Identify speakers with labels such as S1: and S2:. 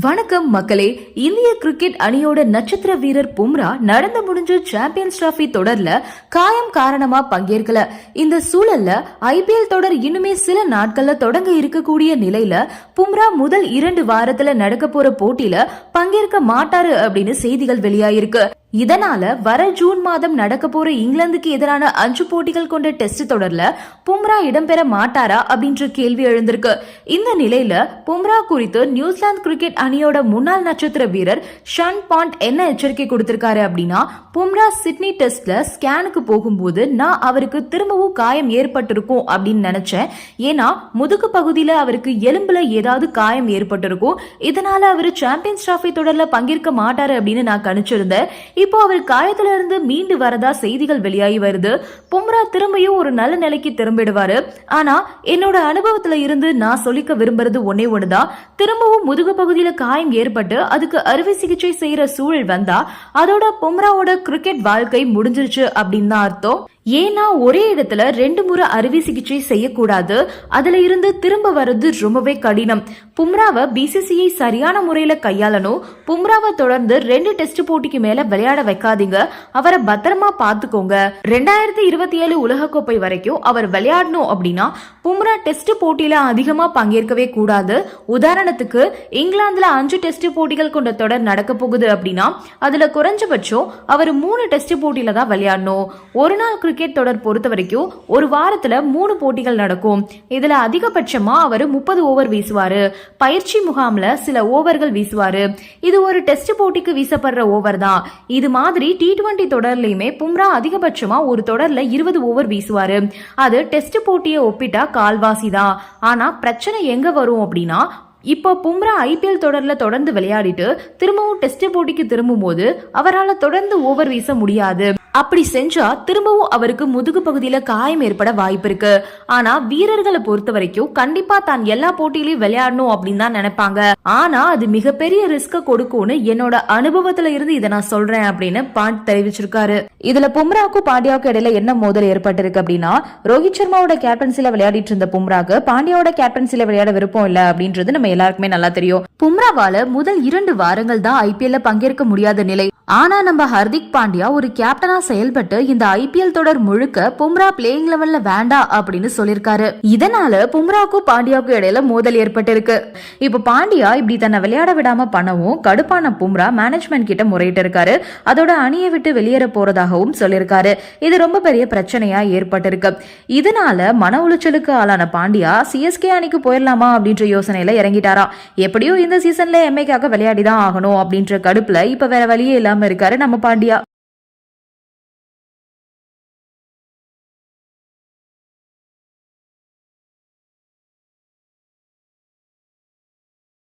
S1: வணக்கம் மக்களே. இந்திய கிரிக்கெட் அணியோட நட்சத்திர வீரர் பும்ரா நடந்து முடிஞ்ச சாம்பியன்ஸ் டிராபி தொடர்ல காயம் காரணமா பங்கேற்கல. இந்த சூழல்ல ஐபிஎல் தொடர் இன்னுமே சில நாட்கள்ல தொடங்க இருக்கக்கூடிய நிலையில பும்ரா முதல் இரண்டு வாரத்துல நடக்க போற போட்டியில பங்கேற்க மாட்டாரு அப்படின்னு செய்திகள் வெளியாயிருக்கு. இதனால வர ஜூன் மாதம் நடக்க போற இங்கிலாந்துக்கு எதிரான அஞ்சு போட்டிகள் கொண்ட டெஸ்ட் தொடர்ல பும்ரா இடம்பெற மாட்டாரா அப்படின்ற கேள்வி எழுந்திருக்கு. இந்த நிலையில பும்ரா குறித்து நியூசிலாந்து கிரிக்கெட் அணியோட முன்னாள் நட்சத்திர வீரர் ஷன் பாண்ட் என்ன எச்சரிக்கை கொடுத்திருக்காரு அப்படின்னா பும்ரா சிட்னி டெஸ்ட்ல ஸ்கேனுக்கு போகும்போது நான் அவருக்கு திரும்பவும் காயம் ஏற்பட்டிருக்கும் அப்படின்னு நினைச்சேன். ஏன்னா முதுகு பகுதியில அவருக்கு எலும்புல ஏதாவது காயம் ஏற்பட்டிருக்கும். இதனால அவர் சாம்பியன்ஸ் டிராஃபி தொடர்ல பங்கேற்க மாட்டாரு அப்படின்னு நான் கணிச்சிருந்தேன். இப்போ அவர் காயத்துல இருந்து மீண்டு வரதா செய்திகள் வெளியாகி வருது. பும்ரா திரும்பியும் ஒரு நல்ல நிலைக்கு திரும்பிடுவாரு. ஆனா என்னோட அனுபவத்துல இருந்து நான் சொல்லிக்க விரும்புறது ஒன்னே ஒண்ணுதான். திரும்பவும் முதுகு பகுதியில காயம் ஏற்பட்டு அதுக்கு அறுவை சிகிச்சை செய்யற சூழல் வந்தா அதோட பும்ராவோட கிரிக்கெட் வாழ்க்கை முடிஞ்சிருச்சு அப்படின்னு தான் அர்த்தம். ஏன்னா ஒரே இடத்துல ரெண்டு முறை அறுவை சிகிச்சை செய்யக்கூடாது. அதுல இருந்து திரும்ப வர்றது ரொம்பவே கடினம். பும்ராவை பிசிசிஐ சரியான முறையில கையாளணும். பும்ராவை தொடர்ந்து ரெண்டு டெஸ்ட் போட்டிக்கு மேல விளையாட வைக்காதீங்க. அவரை பத்திரமா பாத்துக்கோங்க ரெண்டாயிரத்தி இருபத்தி ஏழு உலகக்கோப்பை வரைக்கும் அவர் விளையாடணும் அப்படின்னா பும்ரா டெஸ்ட் போட்டியில அதிகமா பங்கேற்கவே கூடாது. உதாரணத்துக்கு இங்கிலாந்துல அஞ்சு டெஸ்ட் போட்டிகள் கொண்ட தொடர் நடக்க போகுது அப்படின்னா அதுல குறைஞ்சபட்சம் அவர் மூணு டெஸ்ட் போட்டியில தான் விளையாடணும். ஒரு நாள் கிரிக்கெட் கிரிக்கெட் தொடர் பொறுத்த வரைக்கும் ஒரு வாரத்துல மூணு போட்டிகள் நடக்கும். இதுல அதிகபட்சமா அவர் முப்பது ஓவர் வீசுவாரு. பயிற்சி முகாம்ல சில ஓவர்கள் வீசுவாரு. இது ஒரு டெஸ்ட் போட்டிக்கு வீசப்படுற ஓவர் தான். இது மாதிரி டி டுவெண்டி தொடர்லயுமே பும்ரா அதிகபட்சமா ஒரு தொடர்ல இருபது ஓவர் வீசுவாரு. அது டெஸ்ட் போட்டியை ஒப்பிட்டா கால்வாசி தான். ஆனா பிரச்சனை எங்க வரும் அப்படின்னா இப்போ பும்ரா ஐபிஎல் தொடர்ல தொடர்ந்து விளையாடிட்டு திரும்பவும் டெஸ்ட் போட்டிக்கு திரும்பும் போது அவரால் தொடர்ந்து ஓவர் வீச முடியாது. அப்படி செஞ்சா திரும்பவும் அவருக்கு முதுகு பகுதியில காயம் ஏற்பட வாய்ப்பு இருக்கு ஆனா வீரர்களை பொறுத்த வரைக்கும் கண்டிப்பா தான் எல்லா போட்டியிலையும் விளையாடணும் அப்படின்னு தான் நினைப்பாங்க. ஆனா அது மிகப்பெரிய ரிஸ்க கொடுக்கும்னு என்னோட அனுபவத்துல இருந்து இதை நான் சொல்றேன் அப்படின்னு பாண்ட் தெரிவிச்சிருக்காரு. இதுல பும்ராவுக்கும் பாண்டியாவுக்கும் இடையில என்ன மோதல் ஏற்பட்டிருக்கு அப்படின்னா ரோஹித் சர்மாவோட கேப்டன்சில விளையாடிட்டு இருந்த பும்ராக்கு பாண்டியாவோட கேப்டன்சில விளையாட விருப்பம் இல்ல அப்படின்றது நம்ம எல்லாருக்குமே நல்லா தெரியும். பும்ராவால முதல் இரண்டு வாரங்கள் தான் ஐபிஎல்ல பங்கேற்க முடியாத நிலை. ஆனா நம்ம ஹர்திக் பாண்டியா ஒரு கேப்டனா செயல்பட்டு இந்த ஐபிஎல் தொடர் முழுக்க பும்ரா பிளேயிங் லெவல்ல வேண்டாம் அப்படின்னு சொல்லிருக்காரு. இதனால பும்ராவுக்கும் பாண்டியாவுக்கும் இடையில மோதல் ஏற்பட்டிருக்கு. இப்ப பாண்டியா இப்படி தன்னை விளையாட விடாம பண்ணவும் கடுப்பான பும்ரா மேனேஜ்மெண்ட் கிட்ட முறையிட்டு இருக்காரு. அதோட அணியை விட்டு வெளியேற போறதாகவும் சொல்லியிருக்காரு இது ரொம்ப பெரிய பிரச்சனையா ஏற்பட்டிருக்கு. இதனால மன உளைச்சலுக்கு ஆளான பாண்டியா சிஎஸ்கே அணிக்கு போயிடலாமா அப்படின்ற யோசனையில இறங்கிட்டாரா எப்படியும் இந்த சீசன்ல எம்ஏக்காக விளையாடி தான் ஆகணும் அப்படின்ற கடுப்புல இப்ப வேற வழியே இல்லாம இருக்காரு நம்ம பாண்டியா.